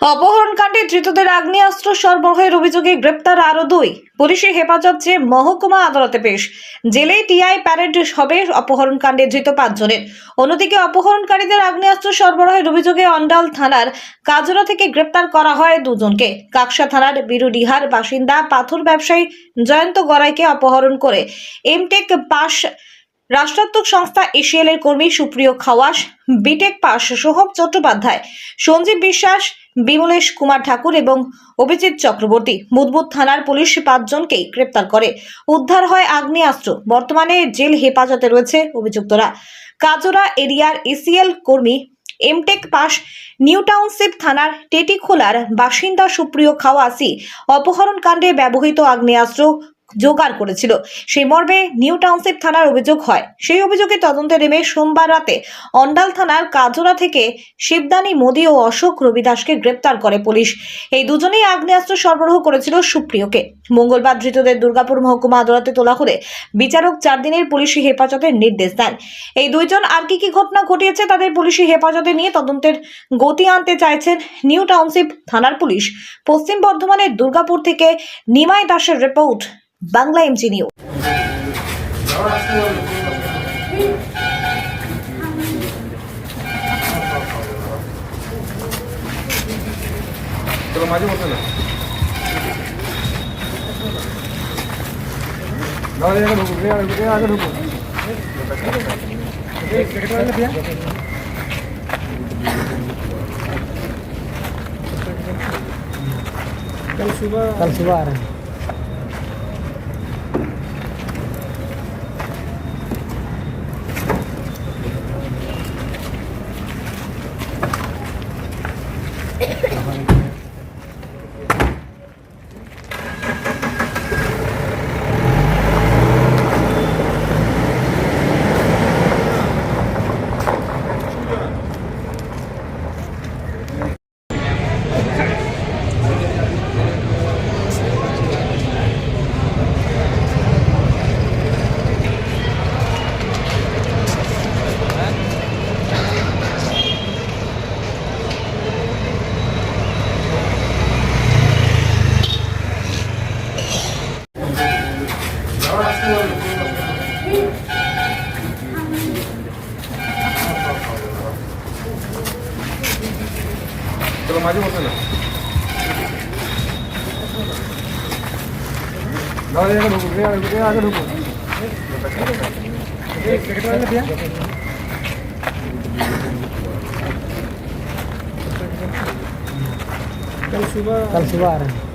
অপহরণকাণ্ডে ধৃতদের আগ্নেয়াস্ত্র সরবরাহের অভিযোগে গ্রেপ্তার আরও দুই। পুলিশের হেফাজত চেয়ে মহকুমা আদালতে পেশ জেলে টিআই প্যারেড হবে অপহরণকাণ্ডে ধৃত পাঁচজনের। অন্যদিকে অপহরণকারীদের আগ্নেয়াস্ত্র সরবরাহের অভিযোগে অন্ডাল থানার কাজরা থেকে গ্রেপ্তার করা হয় দুজনকে। কাকসা থানার বিরুডিহার বাসিন্দা, পাথর ব্যবসায়ী জয়ন্ত গড়াইকে অপহরণ করে এমটেক পাশ রাষ্ট্রাত্মক সংস্থা এশিয়াল এর কর্মী সুপ্রিয় খাওয়াস, বিটেক পাস সোহম চট্টোপাধ্যায়, সঞ্জীব বিশ্বাস বিমলেশ কুমার ঠাকুর এবং অভিজিৎ চক্রবর্তী। বুদবুদ থানার পুলিশ পাঁচজনকেই গ্রেপ্তার করে। উদ্ধার হয় আগ্নেয়াস্ত্র। বর্তমানে জেল হেফাজতে রয়েছে অভিযুক্তরা। কাজরা এরিয়ার এসিএল কর্মী এমটেক পাস নিউ টাউনশিপ থানার টেটিখোলার বাসিন্দা সুপ্রিয় খাওয়াসি অপহরণকাণ্ডে ব্যবহৃত আগ্নেয়াস্ত্র জোগাড় করেছিল। সেই মর্মে নিউ টাউনশিপ থানার অভিযোগ হয়। সেই অভিযোগে তদন্তে নেমে সোমবার রাতে অন্ডাল থানার কাজরা থেকে শিবদানি, মোদী ও অশোক রবিদাসকে গ্রেপ্তার করে পুলিশ। এই দুজনেই আগ্নেয়াস্ত্র সরবরাহ করেছিল সুপ্রিয়কে। মঙ্গলবার ধৃতদের দুর্গাপুর মহকুমা আদালতে তোলা হলে বিচারক চার দিনের পুলিশি হেফাজতের নির্দেশ দেন। এই দুইজন আর কি কি ঘটনা ঘটিয়েছে তাদের পুলিশি হেফাজতে নিয়ে তদন্তের গতি আনতে চাইছেন নিউ টাউনশিপ থানার পুলিশ। পশ্চিম বর্ধমানের দুর্গাপুর থেকে নিমাই দাসের report. বাংলা এমজি নিউজ চলো মাঝে বসে না দাদা এখানে ঢুকুন এ আগে এ আগে ঢুকুন कल सुबह कल सुबह आ रहे हैं te lo No, no, no, ya no, no, no, no,